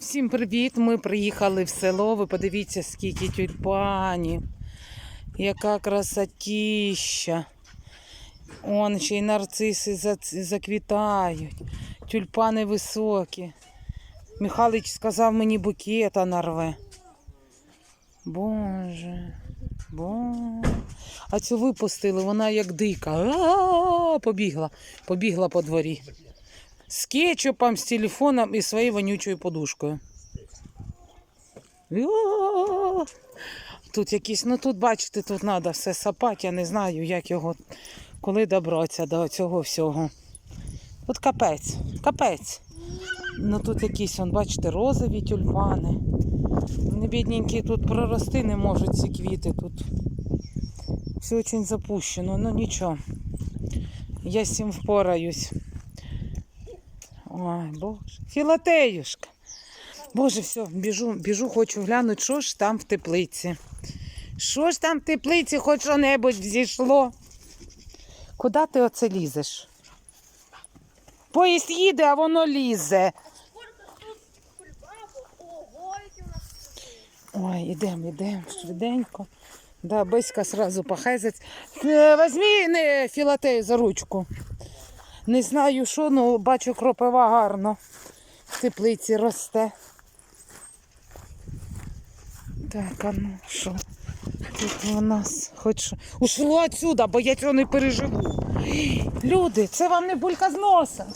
Всім привіт! Ми приїхали в село. Ви подивіться, скільки тюльпанів. Яка красотіща. Он ще й нарциси заквітають. Тюльпани високі. Михайлович сказав мені букета нарве. Боже, боже. А цю випустили, вона як дика. А-а-а, Побігла, побігла по дворі. З кетчупом, з телефоном і своєю вонючою подушкою. Тут якісь, ну тут, бачите, тут треба все сапати, я не знаю, як його, коли добратися до цього всього. Тут капець, капець. Ну тут якісь, вон, бачите, розові тюльпани. Вони бідненькі тут прорости не можуть ці квіти тут. Все дуже запущено, ну нічого. Я з цим впораюсь. Ой, боже. Філатеюшка. Боже, все, біжу, біжу, хочу глянути, що ж там в теплиці. Що ж там в теплиці, хоч що-небудь взійшло. Куди ти оце лізеш? Поїзд їде, а воно лізе. Ой, ідемо, ідемо, швиденько. Да, Беська сразу похайзець. Е, Возьми філатею за ручку. Не знаю що, ну бачу кропива гарно. В теплиці росте. Так, а ну що? Тут у нас хоч. Ушло отсюда, бо я цього не переживу. Люди, це вам не булька з носа.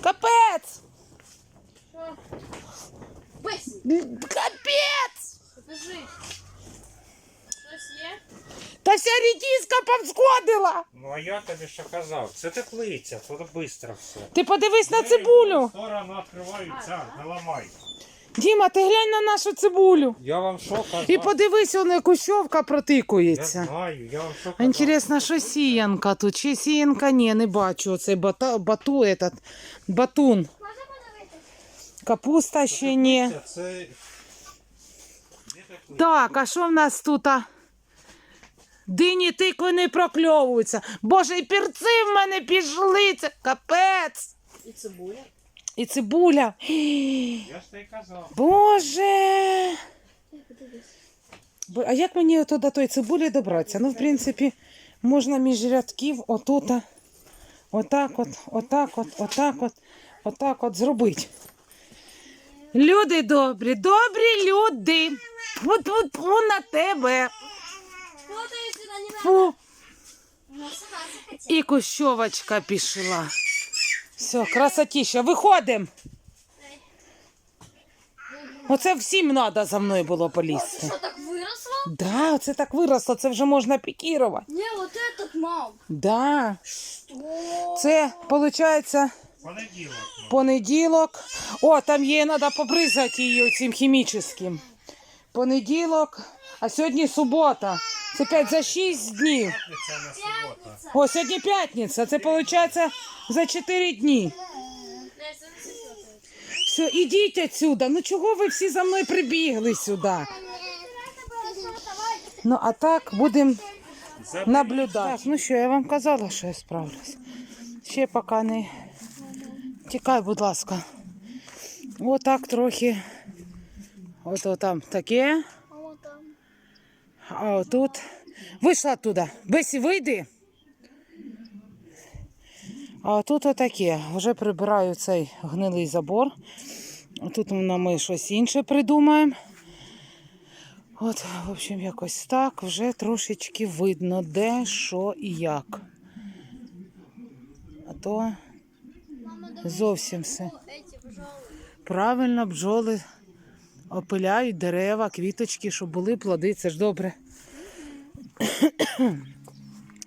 Капець! Бесі, Капець! покажи. Щось є? Та вся рідіска повсходила! Ну а я тобі що казав, це теплиця, тут швидко все. Ти подивись на цибулю. Сторону відкриваються, не ламай. Діма, ти глянь на нашу цибулю. Я вам що казав? І подивись, он кущовка Я протикується. знаю, я вам що казав. Інтересно, що сіянка тут? Чи сіянка? Ні, не бачу. Оцей бата, бату, этот, батун. Можна подивитися? Капуста ще ні. Це? Так, а що в нас тут? а? Дині тикви не прокльовуються. Боже, і пірці в мене пішли. Це капець. І цибуля. І цибуля. Я ж тобі казав. Боже. Бо- А як мені ото до тої цибулі добратися? Ну, в принципі, можна між рядків отут, отак от, отак от, отак от, отак от зробити. Люди добрі, добрі люди. Фу-фу-фу на тебе. Вот і сюди не надо. Фу. Ну. І кущовочка пішла. Все, красотіща, виходимо. Оце всім треба за мною було полізти. Що, так виросло? Да, це так виросло, це вже можна пікірувати. Не, вот этот мам. Да. Что? Це виходить Понеділок. понеділок. О, там є, треба побризати її цим хімічним. Понеділок, а сьогодні субота. Це 5 за 6 днів. О, сьогодні п'ятниця. Це виходить за 4 дні. Все, ідіть отсюда. Ну чого ви всі за мною прибігли сюди? Ну, а так будемо наблюдати. Так, ну що, я вам казала, що я справлюсь. Ще поки не. Тікай, будь ласка. Отак трохи. Ото там таке. А отут. Вийшла туди. Бесі, вийди. А отут отаке. Вже прибираю цей гнилий забор. Тут ми щось інше придумаємо. От, в общем, якось так. Вже трошечки видно, де, що і як. А то зовсім все. Правильно, бджоли опиляють дерева, квіточки, щоб були плоди. Це ж добре.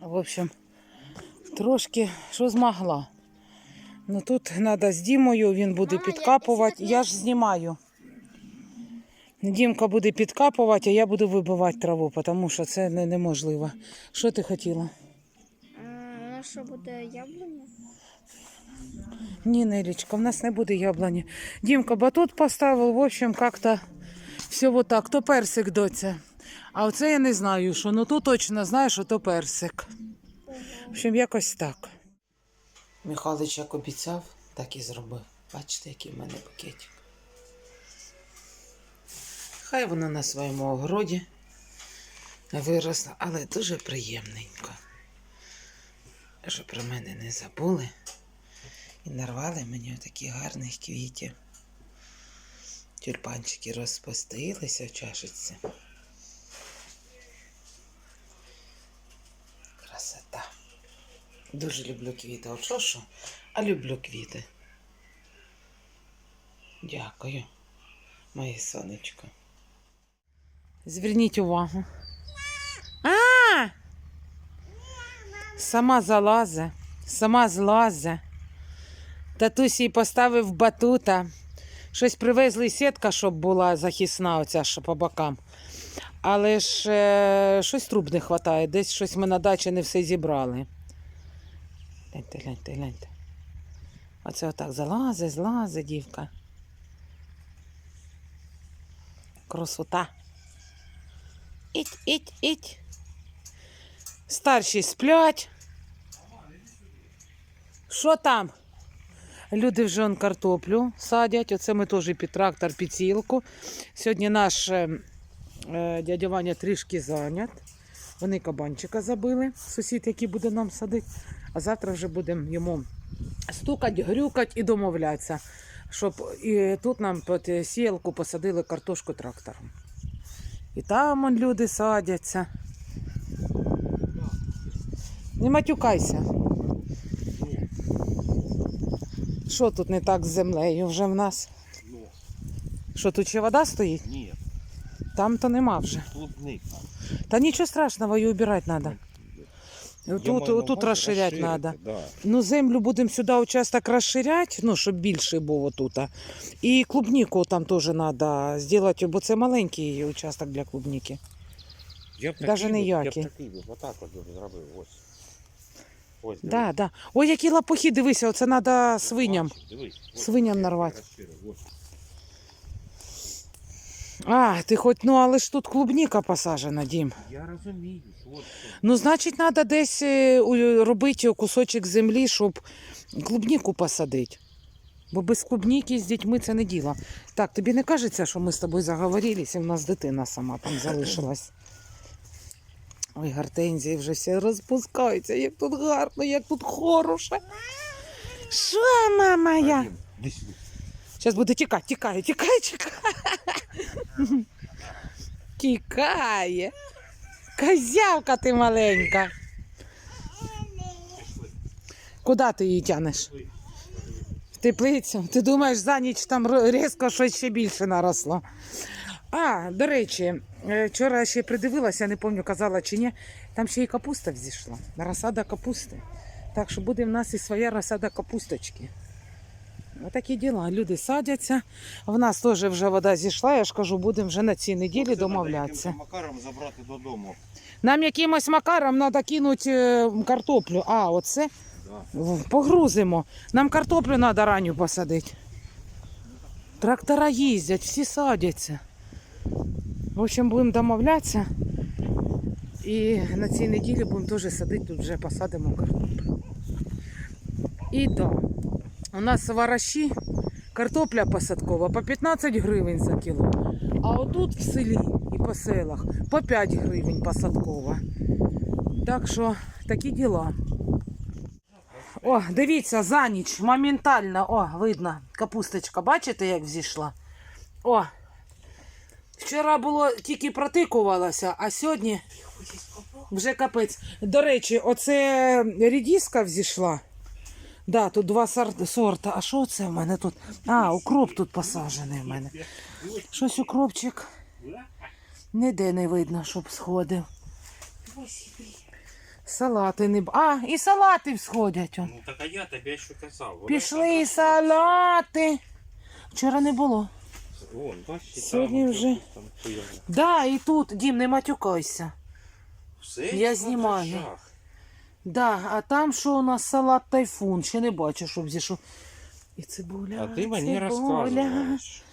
В общем, трошки що змогла. Ну тут треба з Дімою, він буде Мама, підкапувати. Я ж знімаю. Дімка буде підкапувати, а я буду вибивати траву, тому що це неможливо. Що ти хотіла? Ну, що буде яблуня? Ні, Нелічка, в нас не буде яблуні. Дімка батут поставив, в общем, как-то все вот так. То персик, доця. А оце я не знаю, що. Ну то точно знаю, що то персик. В общем, якось так. Михайлович як обіцяв, так і зробив. Бачите, який в мене букетик. Хай вона на своєму огороді виросла, але дуже приємненько. Що про мене не забули і нарвали мені такі гарних квітів. Тюльпанчики розпустилися в чашечці. Красота. Дуже люблю квіти. От що що, а люблю квіти. Дякую, моє сонечко. Зверніть увагу. А! Сама залазе, сама злазе. Татусь їй поставив батута. Щось привезли сітка, щоб була захисна, оця що по бокам. Але ж е, щось труб не вистачає. Десь щось ми на дачі не все зібрали. Гляньте, гляньте, гляньте. Оце отак залазе, злазе, дівка. Красота. Іть, іть, іть. Старші сплять. Що там? Люди вже картоплю садять. Оце ми теж під трактор, під сілку. Сьогодні наш е, е, дядя Ваня трішки зайнят. Вони кабанчика забили, сусід, який буде нам садити. А завтра вже будемо йому стукати, грюкати і домовлятися, щоб і тут нам під сілку посадили картошку трактором. І там он люди садяться. Не матюкайся. Що тут не так з землею вже в нас? Ну, Що тут ще вода стоїть? ні, Там то нема вже. клубник. Та нічого страшного, її убирати треба. Тут, тут розширяти треба. Да. Ну, землю будемо сюди участок розширяти, ну, щоб більше було тут. І клубніку там теж треба зробити, бо це маленький участок для клубніки. Я б Даже такий би- Я ніякі. б такий отак от зробив, ось. Ось, дивись. Да, да. Ой, які лапухи, дивися, оце треба свиням. Бачиш, Дивись. ось Свиням нарвати. ось. А, ти хоч, ну але ж тут клубніка посаджена, Дім. Я розумію, що от що. Ну, значить, треба десь е, у- робити кусочок землі, щоб клубніку посадити. Бо без клубніки з дітьми це не діло. Так, тобі не кажеться, що ми з тобою заговорилися, і в нас дитина сама там залишилась. Ой, гортензії вже всі розпускаються, як тут гарно, як тут хороше. Що, мама я? Зараз буде тікати, тікає, тікає, тікає. Тікає. Козявка ти маленька. Куди ти її тянеш? В теплицю. Ти думаєш, за ніч там різко щось ще більше наросло. А, до речі, вчора ще придивилася, не пам'ятаю, казала чи ні. Там ще й капуста взійшла. Розсада капусти. Так що буде в нас і своя розсада капусточки. Отакі діла. Люди садяться. В нас теж вже вода зійшла. Я ж кажу, будемо вже на цій неділі домовлятися. Макаром забрати додому. Нам якимось макаром треба кинути е, картоплю. А, оце Да. погрузимо. Нам картоплю треба ранню посадити. Трактора їздять, всі садяться. В общем, будемо домовлятися. І на цій неділі будемо теж садити, тут вже посадимо картоплю. І да, у нас вараші, картопля посадкова по 15 гривень за кіло. А отут в селі і по селах по 5 гривень посадкова. Так що такі діла. О, дивіться, за ніч моментально, о, видно, капусточка, бачите, як взійшла? О. Вчора було тільки протикувалося, а сьогодні вже капець. До речі, оце рідіска взійшла. Да, тут два сор- сорта. А що це в мене тут? А, укроп тут посаджений в мене. Щось укропчик. Ніде не видно, щоб сходив. Салати не. б- А, і салати всходять. Ну так а я тобі що казав. Пішли казала, салати. Вчора не було. Вон, бачиш, Сьогодні там, вже. там хуйово. Да, і тут, Дім, не матюкайся. Все, Я на знімаю. дрожжах. Да, а там що у нас салат тайфун, ще не бачу, щоб зійшов. І цибуля. А ти мені цибуля. розказуєш.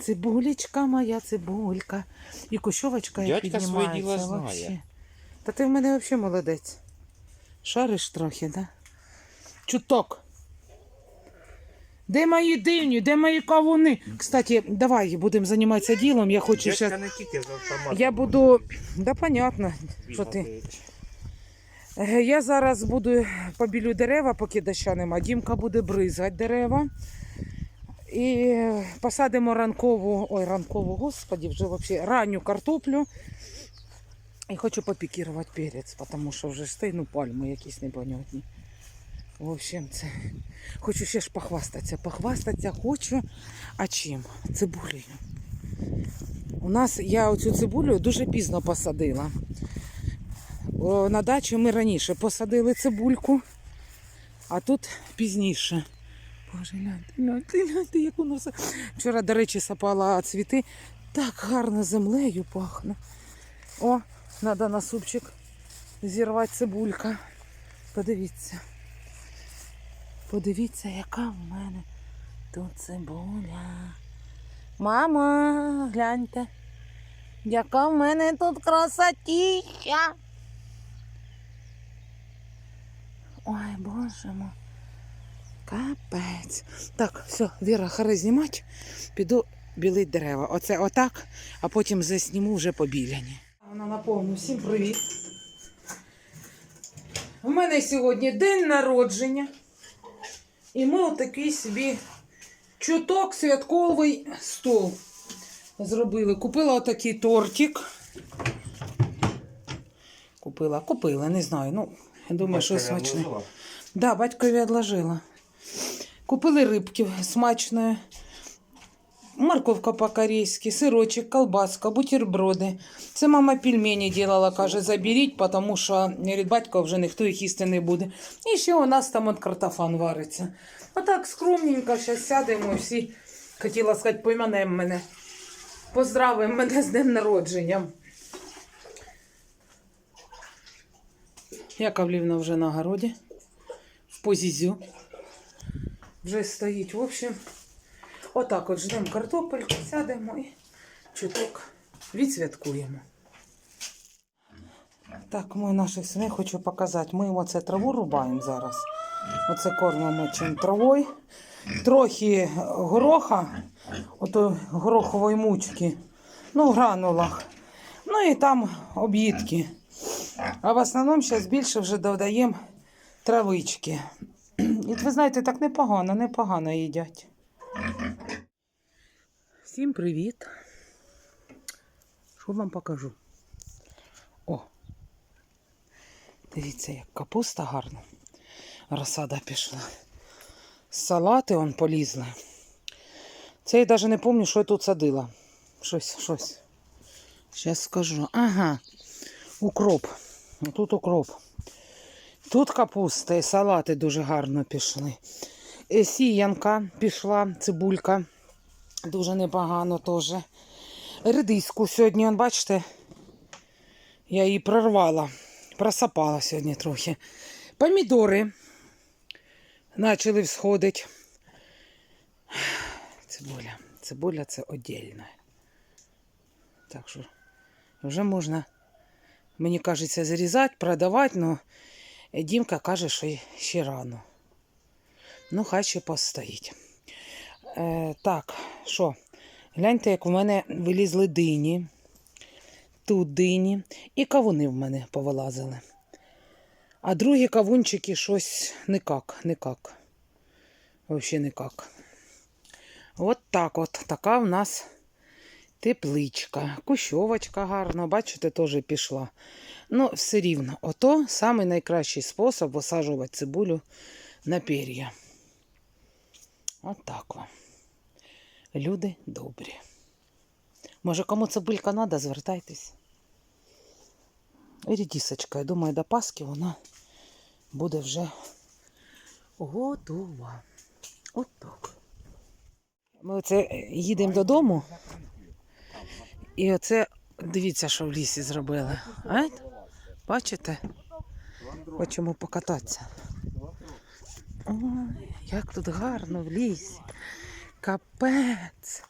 Цибулечка моя, цибулька. І кущовочка як Дядька своє піднімається. діло знає. вообще. Та ти в мене взагалі молодець. Шариш трохи, да? Чуток. Де мої дині, де мої кавуни? Кстати, давай будемо займатися ділом. Я хочу ще. автоматом. Я буду. Да, понятно, що ти. Е, Я зараз буду побілю дерева, поки доща нема. Дімка буде бризгати дерева. І посадимо ранкову, ой, ранкову, господі, вже взагалі ранню картоплю. І хочу попікірувати перець, тому що вже ж ти, ну, пальми якісь непонятні. В общем, це. Хочу ще ж похвастатися. Похвастатися хочу. А чим? Цибулею. У нас я оцю цибулю дуже пізно посадила. На дачі ми раніше посадили цибульку, а тут пізніше. Боже, гляньте, гляньте, гляньте, як воно все. Вчора, до речі, сапала цвіти. Так гарно землею пахне. О, треба на супчик зірвати цибулька. Подивіться. Подивіться, яка в мене тут цибуля. Мама, гляньте. Яка в мене тут красотища. Ой, боже мой. Капець. Так, все, Віра, хари знімати. Піду білить дерева. Оце отак, а потім засніму вже побіляні. Вона наповну. Всім привіт. У мене сьогодні день народження. І ми отакий собі чуток святковий стол зробили. Купила отакий тортик. Купила, купила, не знаю. Ну, я думаю, що смачне. Так, Да, батькові відложила. Купили рибки смачної. Морковка по-корейськи, сирочок, колбаска, бутерброди. Це мама пельмені делала, каже, заберіть, тому що говорить, батько вже ніхто їх їсти не буде. І ще у нас там от картофан вариться. Отак скромненько зараз сядемо всі, хотіла сказати, помянемо мене. Поздравимо мене з днем народження. Яковлівна вже на городі, в позізю. Вже стоїть. В общем, отак от ждемо картопельку, сядемо і чуток відсвяткуємо. Так, ми наших свиней хочу показати. Ми їм оце траву рубаємо зараз. Оце кормимо чим травою. Трохи гороха, ото горохової мучки, ну, в гранулах. Ну і там об'їдки. А в основному зараз більше вже додаємо травички. І ви знаєте, так непогано, непогано їдять. Всім привіт. Що вам покажу? О! Дивіться, як капуста гарна. Розсада пішла. Салати он полізли. Це я навіть не пам'ятаю, що я тут садила. Щось, щось. Зараз скажу. Ага. Укроп. Тут укроп. Тут капуста і салати дуже гарно пішли. Е, Сіянка пішла, цибулька. Дуже непогано теж. Редиску сьогодні, он, бачите, я її прорвала. Просапала сьогодні трохи. Помідори почали всходити. Цибуля. Цибуля це віддільно. Так що вже можна, мені кажеться, зрізати, продавати, але Дімка каже, що ще рано. Ну, хай ще постоїть. Е, так, що? Гляньте, як в мене вилізли дині. Тут дині. І кавуни в мене повилазили. А другі кавунчики щось никак, никак. Взагалі никак. От так от. Така в нас тепличка. Кущовочка гарна, бачите, теж пішла. Ну, все рівно, ото самий найкращий спосіб висаджувати цибулю на пір'я. От так вам. Люди добрі. Може, кому цибулька треба, звертайтесь. Рідісочка, я думаю, до Пасхи вона буде вже готова. От так. Ми оце їдемо додому. І оце, дивіться, що в лісі зробили. А? Бачите? Хочемо покататися. Ой, як тут гарно в лісі. Капець.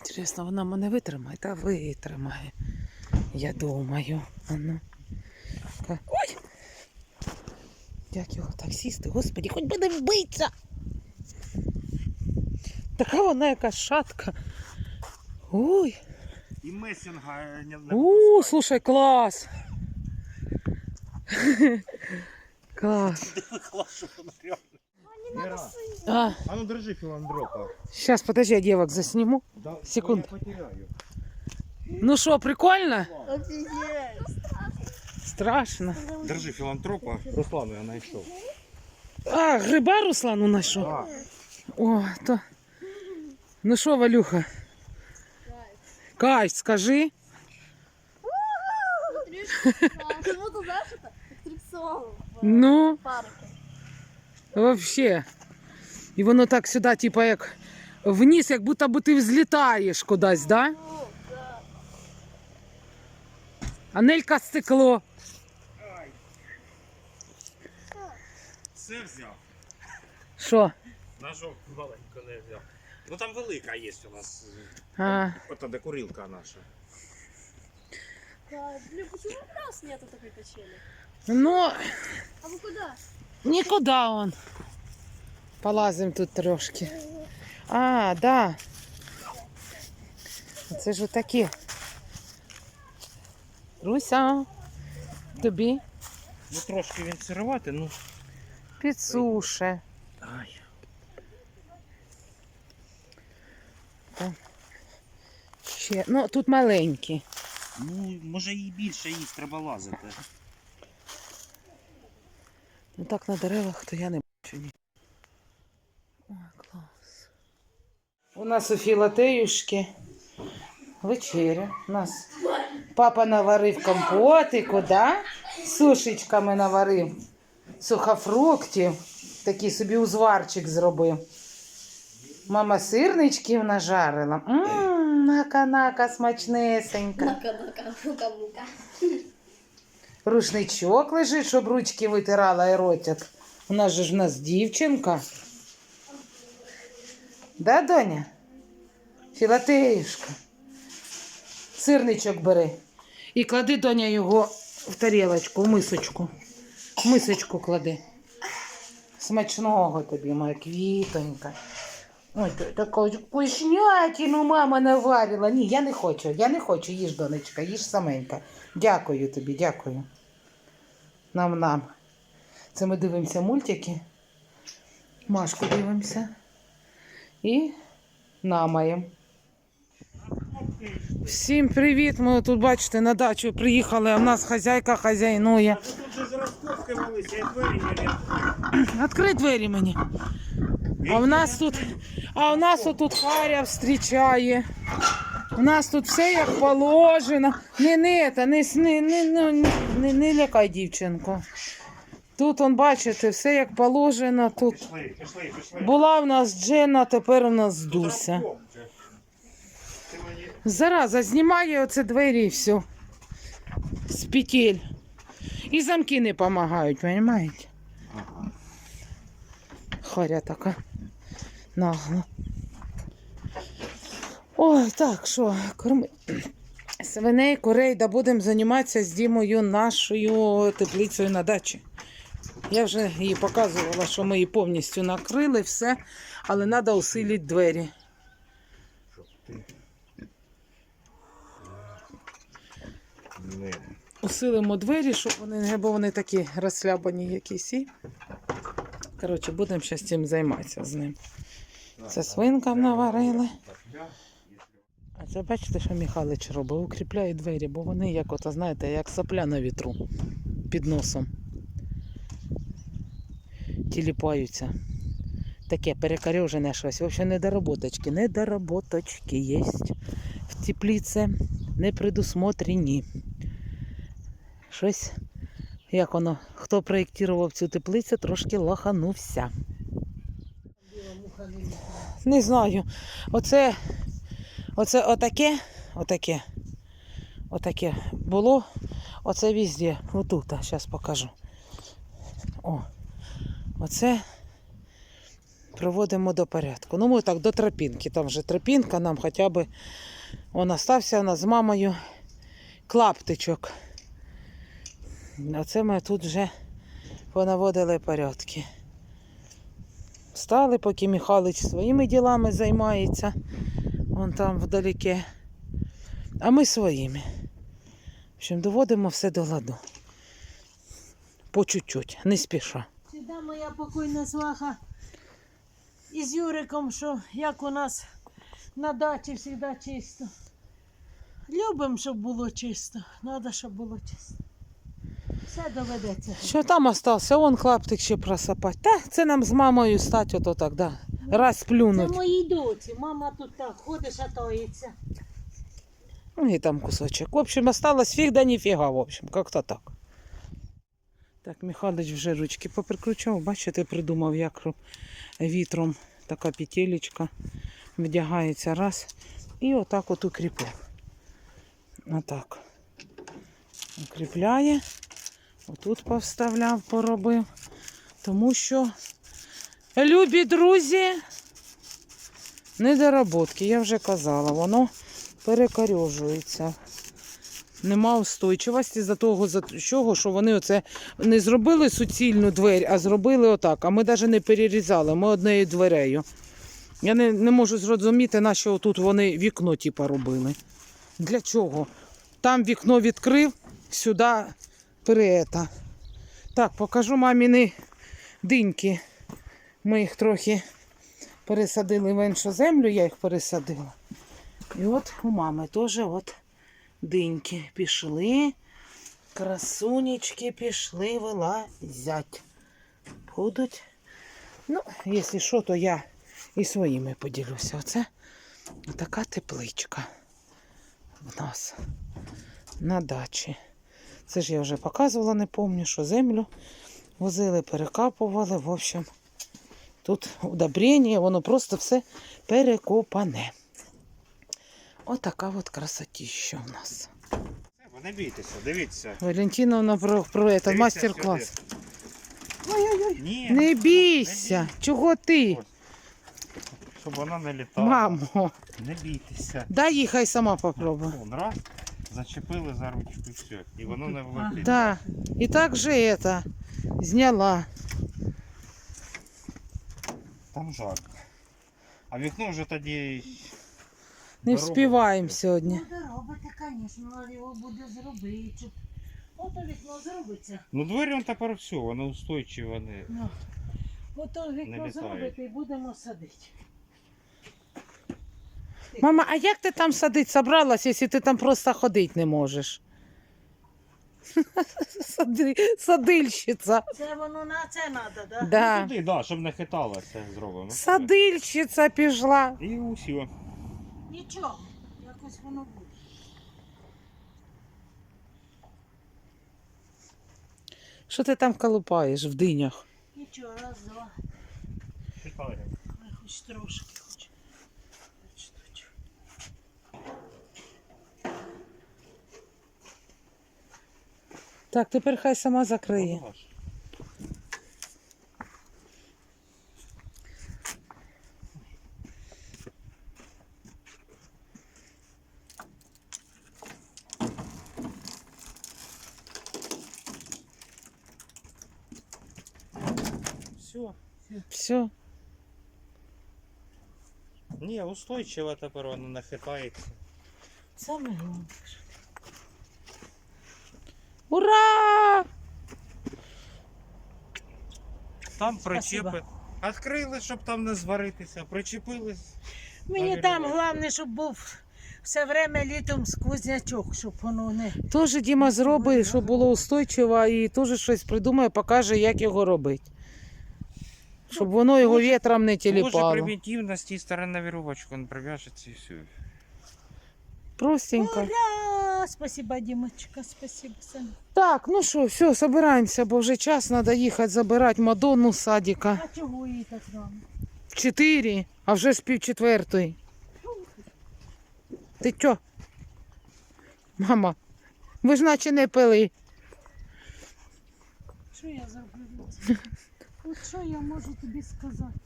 Інтересно, вона мене витримає, та витримає. Я думаю. А ну. Ой! Як його так сісти? Господі, хоч би не вбиться. Така вона якась шатка. Ой. І месінга е, не, У, слушай, клас. Клас. Віра, А, а ну держи філандропа. сейчас, подожди, я девок засниму. Да, Секунду. Я потеряю. Ну что, прикольно? Офігеть. Страшно. Держи філантропа. Руслан я знайшов. А, гриба Руслану знайшов? А, О, то. Ну що, Валюха? Кай, скажи. Как будто, знаешь, это аттракцион Ну, в парке. Вообще. І воно так сюди, типа, як вниз, як будто би ти взлітаєш кудись, да? Да. Анелька стекло. все взяв. Що? Ножок маленько не взяв. Ну там велика є у нас. А, Ота де курилка наша. Да, блин, почему у нас нету такой качели? ну, А вы куда? Нікуди он. Полазим тут трошки. А, да. Це ж отакі. Руся, тобі Ну трошки він сирувати, ну. підсуше. Ай. Ще. Ну, тут маленькі. Ну, може і більше їх треба лазити. Ну так на деревах, то я не бачу ні. Ой, клас. У нас у Філатеюшки вечеря. У нас папа наварив компотику, да? Сушечками наварив сухофруктів. Такий собі узварчик зробив. Мама сирничків нажарила. Ммм, нака-нака смачнесенька. Нака-нака, мука-мука. Рушничок лежить, щоб ручки витирала і ротик. У нас же ж в нас дівчинка. Да, доня? Філатеюшка. Сирничок бери. І клади, доня, його в тарілочку, в мисочку. В мисочку клади. Смачного тобі, моя квітонька. Ой, ти така вкуснятину мама наварила. Ні, я не хочу, я не хочу, їж, донечка, їж саменька. Дякую тобі, дякую. Нам нам. Це ми дивимося мультики. Машку дивимося. І намаємо. Всім привіт! Ми тут, бачите, на дачу приїхали, а в нас хазяйка хазяйнує. Тут же велися, і двері не. Відкрий двері мені. А в нас тут, а в нас тут Харя зустрічає. У нас тут все як положено. Не, не, та, не, не, не, не, не, не лякай дівчинку. Тут, он, бачите, все як положено. Тут Пішли, пішли, пішли. була в нас Джена, тепер у нас Дуся. Зараза, знімає оце двері і все. З петель. І замки не допомагають, розумієте? Харя така нагла. Ой, так, що, корми. Свиней, курей, да будемо займатися з Дімою нашою теплицею на дачі. Я вже їй показувала, що ми її повністю накрили, все, але треба усилити двері. Усилимо двері, щоб вони не бо вони такі розслабані якісь. І... Коротше, будемо зараз цим займатися з ним. Це свинкам наварили. А це бачите, що Михайлович робить? Укріпляє двері, бо вони як ото, знаєте, як сопля на вітру під носом. Тіліпаються. Таке перекорежене щось. В общем, недоработочки. Недоработочки є в тепліці. Не предусмотрені. Щось, як воно, хто проєктував цю теплицю, трошки лоханувся. Не знаю. Оце, оце отаке, отаке, отаке було. Оце везде. Отут, зараз покажу. О, оце приводимо до порядку. Ну, ми так до тропінки. Там вже тропінка, нам хоча б он остався у з мамою клаптичок. Оце ми тут вже понаводили порядки. Встали, поки Михайлович своїми ділами займається. Вон там вдалеке. А ми своїми. В общем, доводимо все до ладу. По чуть-чуть, не спіша. Сюди моя покойна сваха із Юриком, що як у нас на дачі завжди чисто. Любимо, щоб було чисто. Треба, щоб було чисто. Все доведеться. Що там остався? Он клаптик ще просапать. Та це нам з мамою стать ото так, да. Раз Це моїй доці. Мама тут так ходить, шатається. Ну, І там кусочек. В общем, осталось фиг да нифига, в общем, как-то так. Так, Михайлович вже ручки поприкручував. Бачите, придумав, як вітром така петелечка вдягається раз. І отак от укріпив. Отак. Укріпляє. Отут повставляв, поробив. Тому що, любі друзі, недоработки, я вже казала, воно перекорьожується. Нема устойчивості за того, за чого, що вони оце не зробили суцільну двері, а зробили отак. А ми навіть не перерізали, ми однією дверею. Я не, не можу зрозуміти, на що тут вони вікно типа робили. Для чого? Там вікно відкрив, сюди перета. Так, покажу маміни диньки. Ми їх трохи пересадили в іншу землю, я їх пересадила. І от у мами теж от диньки пішли, красунечки пішли вилазять. Будуть. Ну, якщо що, то я і своїми поділюся. Оце така тепличка в нас на дачі. Це ж я вже показувала, не пам'ятаю, що землю возили, перекапували. В общем, тут удобрення, воно просто все перекопане. Отака от красотіща у нас. Не бійтеся, дивіться. Валентиновна про, про це. Ні. Не бійся, чого ти? Щоб вона не літала. Мамо, Не бійтеся. дай їй хай сама попробує. Вон, раз, зачепили за ручку і все. І воно не влетить. Да. І так же это зняла. Там жарко. А вікно вже тоді. Не Дорога. вспіваємо сьогодні. Буде робити, звісно, але його буде зробити. Ото вікно зробиться. Ну двері он тепер все, воно устойчиве. Не... Ну, ото вікно літають. зробити і будемо садити. Мама, а як ти там садить собралась, якщо ти там просто ходити не можеш? Сади, садильщиця. Це воно на це треба, да? Да. Туди, да, щоб не хиталося, зробимо. Садильщиця пішла. І усі. Нічого, якось воно буде. Що ти там колупаєш в динях? Нічого, раз, два. Хитає. Хоч трошки Так, тепер хай сама закриє. Все. Все. Ні, устойчиво тепер воно не хитається. Саме головне. Ура! Там Спасибо. причепи. Відкрили, щоб там не зваритися, причепились. Мені там головне, щоб був все время літом сквознячок, щоб воно не. Теж Діма зробить, щоб було устойчиво, і теж щось придумає, покаже, як його робити. Щоб воно його вітром не Може тіліпало. примітивно з тієї сторони на вірувачку не прив'яжеться і все. Простенько. Ура! Спасибо, Дімочка, спасибо. Син. Так, ну що, все, собираємося, бо вже час треба їхати забирати Мадонну з садика. А чого її так рано? В чотири, а вже ж пів четвертої. Ти чо? Мама, ви ж наче не пили. Що я зроблю? От що я можу тобі сказати?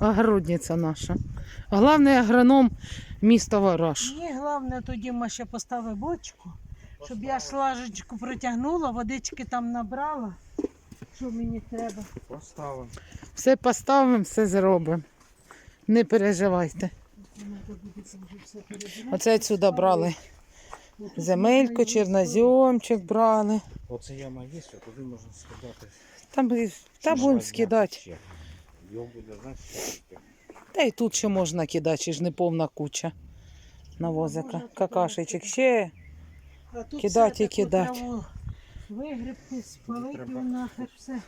Огородниця наша. Головний агроном міста Вараш. Мені головне, то Діма ще поставив бочку, щоб я шлажечку протягнула, водички там набрала. Що мені треба? Поставимо. Все поставимо, все зробимо. Не переживайте. Там. Оце відсюди брали земельку, чорноземчик брали. Оце яма є, а туди можна скидати. Там і- та будемо скидати. Його буде, знаєш? Та й тут ще можна кидати, чи ж не повна куча навозика. Какашечок кидати. ще. А тут Кидать все і траву Вигребти, спалити нахер все.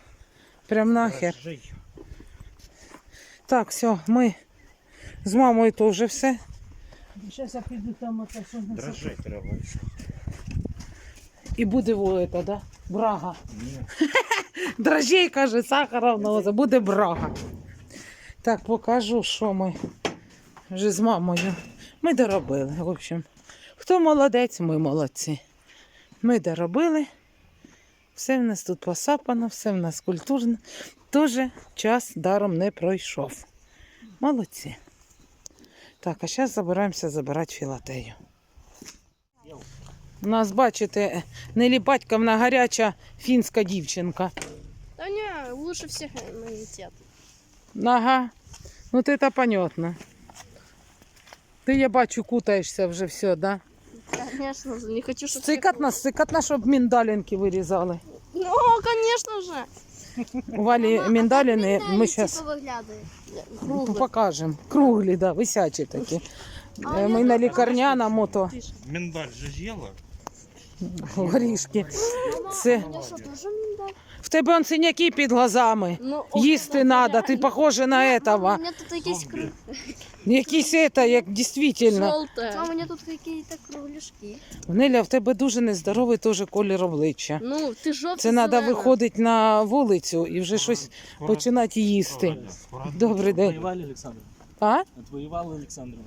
Прям нахер. Так, все, ми з мамою теж все. Зараз я піду там оте, що Дрожжей треба. І буде воїта, да? Брага. Ні. Дрожжей, каже, сахара в навоза, буде брага. Так, покажу, що ми вже з мамою. Ми доробили. В общем, хто молодець, ми молодці. Ми доробили. Все в нас тут посапано, все в нас культурно. Тоже час даром не пройшов. Молодці. Так, а зараз забираємося забирати філатею. У нас, бачите, Нелі батьківна гаряча фінська дівчинка. Да не, лучше всех иммунитет. Ага. Ну ти то понятно. Ти, я бачу, кутаєшся вже все, да? Конечно же, не хочу, чтобы... Цикатна, цикатна, щоб міндалінки вирізали. Ну, конечно же. У Валі міндаліни ми зараз Типа выглядывает. Ну, Круглый. покажемо. Круглі, да, висячі такі. Е, Ми на лікарняному то Миндаль же з'їла? горішки. Мама, Це- а у меня что, тоже миндаль? В тебе он синяки під глазами. Ну, ох, Їсти да, треба, реально. ти похожа на Мама, этого. у меня тут есть круг... Якийсь это, як дійсно. Желтая. Мама, у меня тут какие-то кругляшки. Неля, в тебе дуже нездоровий теж колір обличчя. Ну, ты желтый Це треба виходити на вулицю і вже щось починати їсти. Добрий день. Отвоевали Александру. А? Отвоевал Александру.